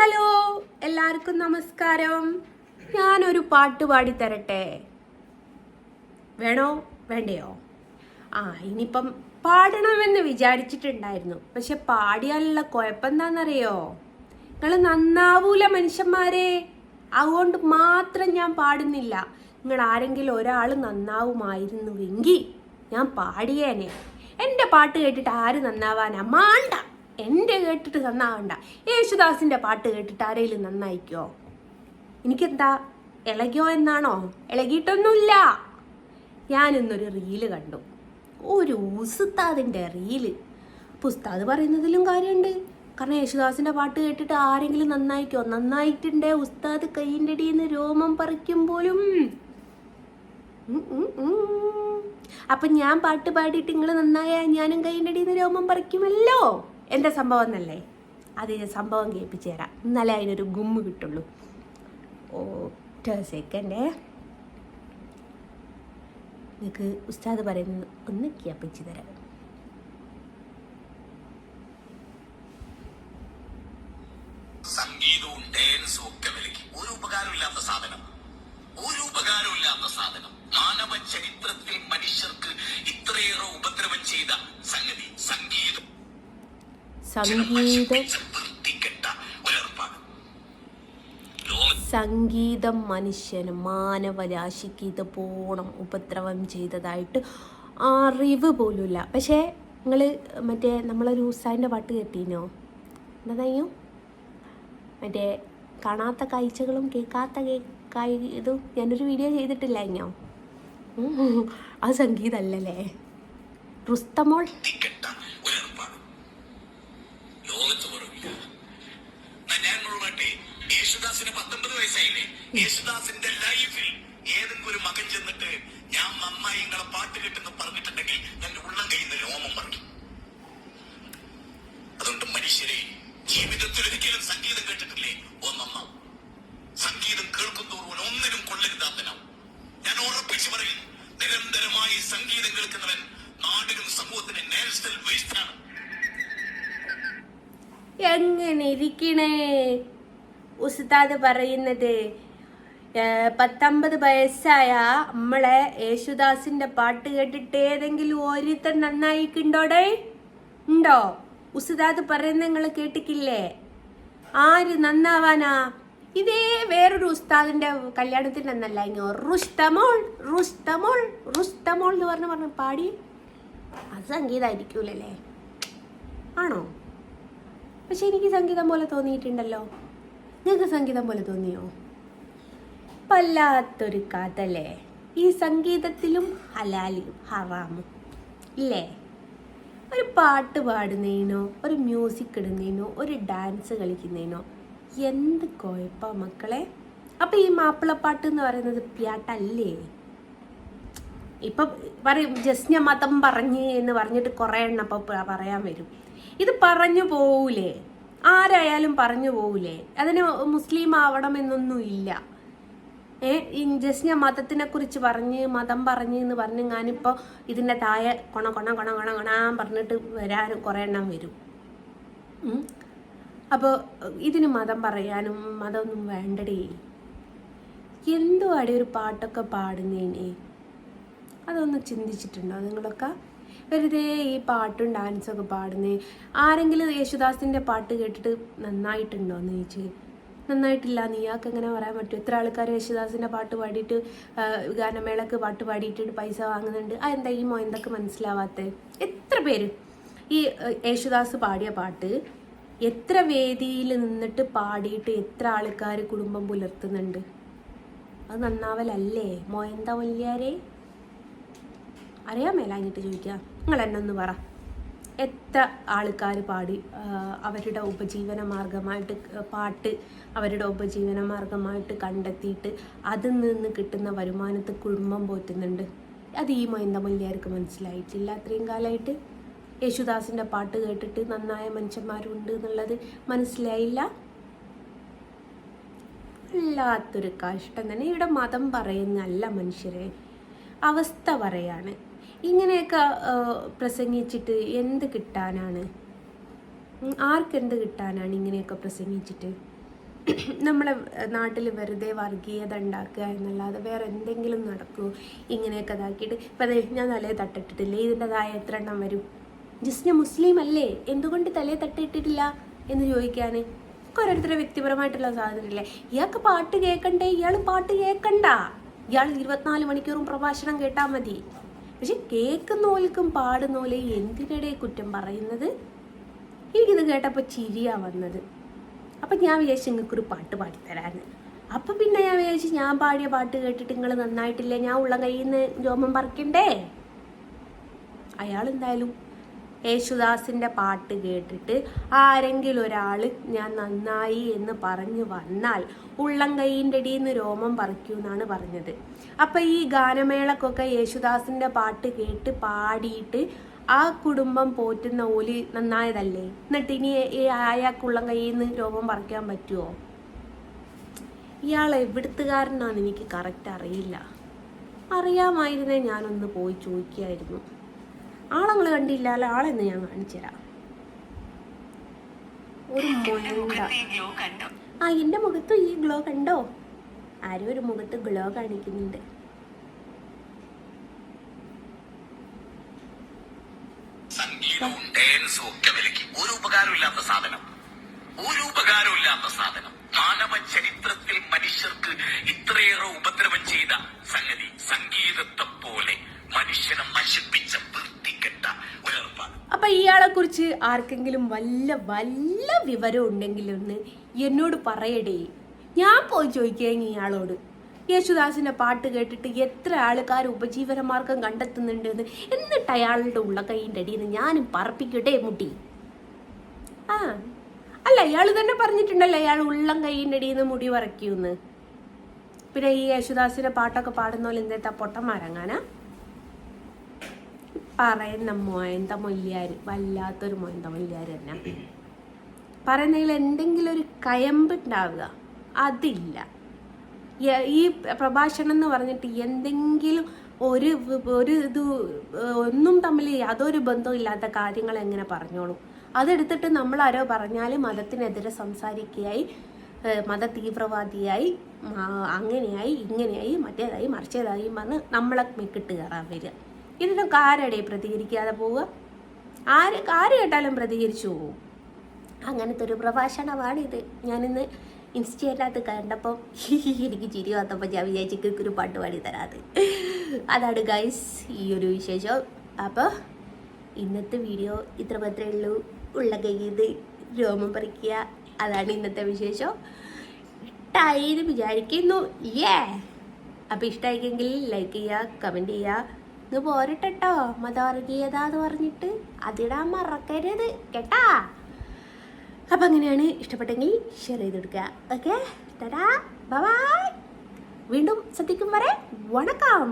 Hello എല്ലാവർക്കും നമസ്കാരം. ഞാനൊരു പാട്ട് പാടി തരട്ടെ വേണോ? വേണ്ടയോ? ആ ഇനിയിപ്പം പാടണമെന്ന് വിചാരിച്ചിട്ടുണ്ടായിരുന്നു. പക്ഷെ പാടിയാലുള്ള കുഴപ്പം എന്താണെന്നറിയോ നിങ്ങൾ നന്നാവൂല മനുഷ്യന്മാരെ. അതുകൊണ്ട് മാത്രം ഞാൻ പാടുന്നില്ല. നിങ്ങൾ ആരെങ്കിലും ഒരാൾ നന്നാവുമായിരുന്നുവെങ്കിൽ ഞാൻ പാടിയേനെ. എന്റെ പാട്ട് കേട്ടിട്ട് ആര് നന്നാവാനാ? മാണ്ട. എന്റെ കേട്ടിട്ട് നന്നാവണ്ട. യേശുദാസിന്റെ പാട്ട് കേട്ടിട്ട് ആരെങ്കിലും നന്നായിക്കോ? എനിക്കെന്താ ഇളകിയോ എന്നാണോ? ഇളകിയിട്ടൊന്നുമില്ല. ഞാനിന്നൊരു റീൽ കണ്ടു. ഒരു ഉസുത്താദിന്റെ റീൽ. പുസ്താദ് പറയുന്നതിലും കാര്യമുണ്ട്. കാരണം യേശുദാസിന്റെ പാട്ട് കേട്ടിട്ട് ആരെങ്കിലും നന്നായിക്കോ? നന്നായിട്ടുണ്ടേ ഉസ്താദ് കൈയിന്റെ അടിയിൽ രോമം പറിക്കും പോലും. അപ്പൊ ഞാൻ പാട്ട് പാടിയിട്ട് നിങ്ങൾ നന്നായ ഞാനും കൈയിന്റെ അടിയിൽ രോമം പറിക്കുമല്ലോ? എന്റെ സംഭവം എന്നല്ലേ? അത് ഞാൻ സംഭവം കേൾപ്പിച്ചു തരാം. എന്നാലേ അതിനൊരു ഗുമ്മ് കിട്ടുള്ളൂ. ഒറ്റ സെക്കൻഡേ നിങ്ങൾക്ക് ഉസ്താദ് പറയുന്നത് ഒന്ന് കേൾപ്പിച്ചു തരാം. സംഗീതവും ഡാൻസും ഒക്കെ വിലക്കി ഒരു ഉപകാരമില്ലാത്ത സാധനം. ഒരു ഉപകാരമില്ലാത്ത സാധനം. മാനവ ചരിത്രത്തിൽ മനുഷ്യർക്ക് ഇത്രയേറെ ഉപദ്രവം ചെയ്ത സംഗീതം സംഗീതം മനുഷ്യന് മാനവരാശിക്ക് ഇത് പോണം ഉപദ്രവം ചെയ്തതായിട്ട് അറിവ് പോലുമില്ല. പക്ഷേ നിങ്ങൾ മറ്റേ നമ്മളൊരു ഉസാന്റെ പാട്ട് കേട്ടീനോ? എന്താ മറ്റേ കാണാത്ത കാഴ്ചകളും കേൾക്കാത്ത കേൾക്കായി ഇതും ഞാനൊരു വീഡിയോ ചെയ്തിട്ടില്ല ഇഞ്ഞോ ആ സംഗീതമല്ലല്ലേ റുസ്തമോൾ യേശുദാസിന്റെ ലൈഫിൽ ഏതെങ്കിലും ഒരു മകൻ ചെന്നിട്ട് ഞാൻ നന്നായി നിങ്ങളെ പാട്ട് കിട്ടുന്നു പറഞ്ഞിട്ടുണ്ടെങ്കിൽ എന്റെ ഉള്ളം കഴിയുന്ന രോമം പറഞ്ഞു. അതുകൊണ്ട് മനുഷ്യരെ ജീവിതത്തിൽ ഒരിക്കലും സംഗീതം കേട്ടിട്ടില്ലേ? ഓ നന്നാവും. സംഗീതം കേൾക്കുന്നവർ ഒന്നിനും കൊള്ളരുതാത്തനാവും ഞാൻ ഉറപ്പിച്ചു പറയുന്നു നിരന്തരമായി സംഗീതം കേൾക്കുന്നവൻ നാടിനും സമൂഹത്തിന് നാഷണൽ വേസ്റ്റാണ്. എങ്ങനെ ഇരിക്കണേ? ഉസ്താദ് പറയുന്നത് പത്തൊമ്പത് വയസ്സായ നമ്മളെ യേശുദാസിന്റെ പാട്ട് കേട്ടിട്ട് ഏതെങ്കിലും ഓരോരുത്തർ നന്നായിക്കുണ്ടോടെ? ഉണ്ടോ? ഉസ്താദ് പറയുന്ന നിങ്ങൾ കേട്ടിക്കില്ലേ? ആര് നന്നാവാനാ? ഇതേ വേറൊരു ഉസ്താദിന്റെ കല്യാണത്തിന് നന്നല്ല ഇങ്ങോ റുസ്തമോൾ റുസ്തമോൾ റുസ്തമോൾ എന്ന് പറഞ്ഞ പറഞ്ഞു പാടി. അത് സംഗീതമായിരിക്കൂലല്ലേ ആണോ? പക്ഷെ എനിക്ക് സംഗീതം പോലെ തോന്നിയിട്ടുണ്ടല്ലോ. നിങ്ങൾക്ക് സംഗീതം പോലെ തോന്നിയോ? വല്ലാത്തൊരു കഥല്ലേ ഈ സംഗീതത്തിലും ഹലാലിയും ഹറാമും. ഇല്ലേ? ഒരു പാട്ട് പാടുന്നതിനോ ഒരു മ്യൂസിക് ഇടുന്നതിനോ ഒരു ഡാൻസ് കളിക്കുന്നതിനോ എന്ത് കുഴപ്പ മക്കളെ? അപ്പം ഈ മാപ്പിളപ്പാട്ട് എന്ന് പറയുന്നത് പ്യാട്ടല്ലേ? ഇപ്പം പറയും ജസ്ന മതം പറഞ്ഞ് എന്ന് പറഞ്ഞിട്ട് കുറേ എണ്ണം അപ്പോൾ പറയാൻ വരും. ഇത് പറഞ്ഞു പോവൂലേ? ആരായാലും പറഞ്ഞു പോവൂലേ? അതിന് മുസ്ലിം ആവണം എന്നൊന്നും ഇല്ല ഈ ഞാൻ മതത്തിനെ കുറിച്ച് പറഞ്ഞ് മതം പറഞ്ഞ് എന്ന് പറഞ്ഞ് ഞാനിപ്പോൾ ഇതിന്റെ താഴെ കൊണ കൊണ കൊണ കൊണ കൊണാൻ പറഞ്ഞിട്ട് വരാനും കുറേ എണ്ണം വരും. അപ്പോൾ ഇതിന് മതം പറയാനും മതമൊന്നും വേണ്ടടേ. എന്തുവാടെ ഒരു പാട്ടൊക്കെ പാടുന്നേനെ? അതൊന്ന് ചിന്തിച്ചിട്ടുണ്ടോ നിങ്ങളൊക്കെ? വെറുതെ ഈ പാട്ടും ഡാൻസൊക്കെ പാടുന്നേ. ആരെങ്കിലും യേശുദാസിന്റെ പാട്ട് കേട്ടിട്ട് നന്നായിട്ടുണ്ടോ എന്ന് ചോദിച്ച് നന്നായിട്ടില്ല. നീയാക്ക് എങ്ങനെ പറയാൻ പറ്റും? എത്ര ആൾക്കാർ യേശുദാസിന്റെ പാട്ട് പാടിയിട്ട് ഗാനമേളക്ക് പാട്ട് പാടിയിട്ട് പൈസ വാങ്ങുന്നുണ്ട്. ആ എന്താ ഈ മൊയന്തൊക്കെ മനസ്സിലാവാത്ത? എത്ര പേര്? ഈ യേശുദാസ് പാടിയ പാട്ട് എത്ര വേദിയിൽ നിന്നിട്ട് പാടിയിട്ട് എത്ര ആൾക്കാർ കുടുംബം പുലർത്തുന്നുണ്ട്? അത് നന്നാവലല്ലേ? മോയന്ത വലിയാരെ? അറിയാൻ മേലാഞ്ഞിട്ട് ചോദിക്കാം. നിങ്ങൾ എന്നെ ഒന്ന് പറ. എത്ര ആൾക്കാർ പാടി അവരുടെ ഉപജീവന മാർഗമായിട്ട് പാട്ട് അവരുടെ ഉപജീവന മാർഗമായിട്ട് കണ്ടെത്തിയിട്ട് അതിൽ നിന്ന് കിട്ടുന്ന വരുമാനത്തെ കുടുംബം പോറ്റുന്നുണ്ട്. അത് ഈ മൊയന്ത മല്യാർക്ക് മനസ്സിലായിട്ടില്ല. അത്രയും കാലമായിട്ട് യേശുദാസിന്റെ പാട്ട് കേട്ടിട്ട് നന്നായ മനുഷ്യന്മാരുണ്ട് എന്നുള്ളത് മനസ്സിലായില്ല. വല്ലാത്തൊരു കഷ്ടം തന്നെ. ഇവിടെ മതം പറയുന്നല്ല മനുഷ്യരെ അവസ്ഥ പറയാണ്. ഇങ്ങനെയൊക്കെ പ്രസംഗിച്ചിട്ട് എന്ത് കിട്ടാനാണ്? ആർക്കെന്ത് കിട്ടാനാണ് ഇങ്ങനെയൊക്കെ പ്രസംഗിച്ചിട്ട്? നമ്മളെ നാട്ടിൽ വെറുതെ വർഗീയത ഉണ്ടാക്കുക എന്നല്ലാതെ വേറെ എന്തെങ്കിലും നടക്കുമോ ഇങ്ങനെയൊക്കെ ഇതാക്കിയിട്ട്. ഇപ്പം അതെ ഞാൻ തലേ തട്ടിട്ടിട്ടില്ലേ. ഇതിന്റെതായ എത്ര എണ്ണം വരും? ജസ്റ്റ് മുസ്ലിം അല്ലേ? എന്തുകൊണ്ട് തലേ തട്ടിട്ടിട്ടില്ല എന്ന് ചോദിക്കാൻ ഓരോരുത്തരുടെ വ്യക്തിപരമായിട്ടുള്ള സാധനമില്ലേ ഇയാൾക്ക് പാട്ട് കേൾക്കണ്ടേ? ഇയാൾ പാട്ട് കേൾക്കണ്ട. ഇയാൾ ഇരുപത്തിനാല് മണിക്കൂറും പ്രഭാഷണം കേട്ടാൽ മതി. പക്ഷെ കേൾക്കുന്നോൽക്കും പാടുന്നോലെ എന്തിനിടെ കുറ്റം പറയുന്നത്? എനിക്കിത് കേട്ടപ്പോൾ ചിരിയാ വന്നത്. അപ്പം ഞാൻ വിചാരിച്ചു നിങ്ങൾക്കൊരു പാട്ട് പാടിത്തരാന്ന്. അപ്പം പിന്നെ ഞാൻ വിചാരിച്ചു ഞാൻ പാടിയ പാട്ട് കേട്ടിട്ട് നിങ്ങൾ നന്നായിട്ടില്ലേ? ഞാൻ ഉള്ള കയ്യിൽ നിന്ന് രോമം പറിക്കണ്ടേ? അയാൾ എന്തായാലും യേശുദാസിന്റെ പാട്ട് കേട്ടിട്ട് ആരെങ്കിലും ഒരാൾ ഞാൻ നന്നായി എന്ന് പറഞ്ഞു വന്നാൽ ഉള്ളം കൈയിന്റെ നിന്ന് രോമം പറിക്കൂ എന്നാണ് പറഞ്ഞത്. അപ്പം ഈ ഗാനമേളക്കൊക്കെ യേശുദാസിന്റെ പാട്ട് കേട്ട് പാടിയിട്ട് ആ കുടുംബം പോറ്റുന്ന ഓൽ നന്നായതല്ലേ? എന്നിട്ട് ഇനി അയാൾക്കുള്ളം കയ്യിൽ നിന്ന് രോമം പറിക്കാൻ പറ്റുമോ ഇയാൾ എവിടുത്തുകാരനാണെന്ന് എനിക്ക് കറക്റ്റ് അറിയില്ല. അറിയാമായിരുന്നേ ഞാനൊന്ന് പോയി ചോദിക്കായിരുന്നു. ആളങ്ങൾ കണ്ടില്ല അല്ല ആളെന്ന് ഞാൻ കാണിച്ചു തരാം. ഒരു മൊയണ്ട ആ എന്റെ മുഖത്തും ഈ ഗ്ലോ കണ്ടോ? ആരും ഒരു മുഖത്ത് ഗ്ലോ കാണിക്കുന്നുണ്ട്. സംഗീതവും ഡാൻസും ഒക്കെ വിലക്കി. ഒരു ഉപകാരമില്ലാത്ത സാധനം. ഒരു ഉപകാരമില്ലാത്ത സാധനം. മാനവ ചരിത്രത്തിൽ മനുഷ്യർക്ക് ഇയാളെ കുറിച്ച് ആർക്കെങ്കിലും വല്ല വല്ല വിവരം ഉണ്ടെങ്കിൽ ഒന്ന് എന്നോട് പറയടേ. ഞാൻ പോയി ചോദിക്കുകയെങ്കിൽ ഇയാളോട്. യേശുദാസിന്റെ പാട്ട് കേട്ടിട്ട് എത്ര ആൾക്കാർ ഉപജീവനമാർഗം കണ്ടെത്തുന്നുണ്ട് എന്ന് എന്നിട്ട് അയാളുടെ ഉള്ള കൈയിന്റെ അടിയിൽ നിന്ന് ഞാനും പറപ്പിക്കട്ടെ മുട്ടി. ആ അല്ല ഇയാൾ തന്നെ പറഞ്ഞിട്ടുണ്ടല്ലോ അയാൾ ഉള്ളം കൈയിന്റെ അടിയിൽ നിന്ന് മുടി വറയ്ക്കൂന്ന് പിന്നെ ഈ യേശുദാസിന്റെ പാട്ടൊക്കെ പാടുന്ന പോലെ എന്തേത്താ പൊട്ടന്മാരങ്ങാനാ? പറയുന്ന മൊയന്ത മൊല്ലിയാർ വല്ലാത്തൊരു മൊയന്ത മൊല്ലിയാർ തന്നെ. പറയുന്നതിൽ എന്തെങ്കിലും ഒരു കയമ്പ് ഉണ്ടാവുക അതില്ല. ഈ പ്രഭാഷണം എന്ന് പറഞ്ഞിട്ട് എന്തെങ്കിലും ഒരു ഒരു ഇത് ഒന്നും തമ്മിൽ യാതൊരു ബന്ധവും ഇല്ലാത്ത കാര്യങ്ങൾ എങ്ങനെ പറഞ്ഞോളൂ? അതെടുത്തിട്ട് നമ്മൾ ആരോ പറഞ്ഞാൽ മതത്തിനെതിരെ സംസാരിക്കുകയായി മത തീവ്രവാദിയായി അങ്ങനെയായി ഇങ്ങനെയായി മറ്റേതായി മറിച്ചേതായി പറഞ്ഞ് നമ്മളെ മെക്കിട്ട് കയറാൻ വരിക. ഇതിനൊക്കെ ആരടെ പ്രതികരിക്കാതെ പോവുക? ആര് ആര് കേട്ടാലും പ്രതികരിച്ചു പോവും. അങ്ങനത്തെ ഒരു പ്രഭാഷണമാണിത്. ഞാനിന്ന് ഇൻസ്റ്റയിലകത്ത് കണ്ടപ്പോൾ എനിക്ക് ചിരി വന്നപ്പോൾ ഞാൻ വിചാരിച്ചു ഒരു പാട്ട് പാടി തരാത്. അതാണ് ഗൈസ് ഈ ഒരു വിശേഷം. അപ്പോൾ ഇന്നത്തെ വീഡിയോ ഇത്ര മാത്രമേ ഉള്ളൂ. ഉള്ള കയ്യിൽ രോമം പറിക്കുക. അതാണ് ഇന്നത്തെ വിശേഷം. ഇഷ്ടമായി വിചാരിക്കുന്നു. ഏ അപ്പോൾ ഇഷ്ടമായിക്കെങ്കിൽ ലൈക്ക് ചെയ്യുക കമന്റ് ചെയ്യുക. ഇത് പോരട്ടോ മതവർഗീയത എന്ന് പറഞ്ഞിട്ട്. അതിടാൻ മറക്കരുത്. കേട്ടാ? അപ്പം അങ്ങനെയാണ് ഇഷ്ടപ്പെട്ടെങ്കിൽ ഷെയർ ചെയ്ത് കൊടുക്കുക ഓക്കെ ടാ. ബൈ വീണ്ടും ശ്രദ്ധിക്കും വരെ. വണക്കം.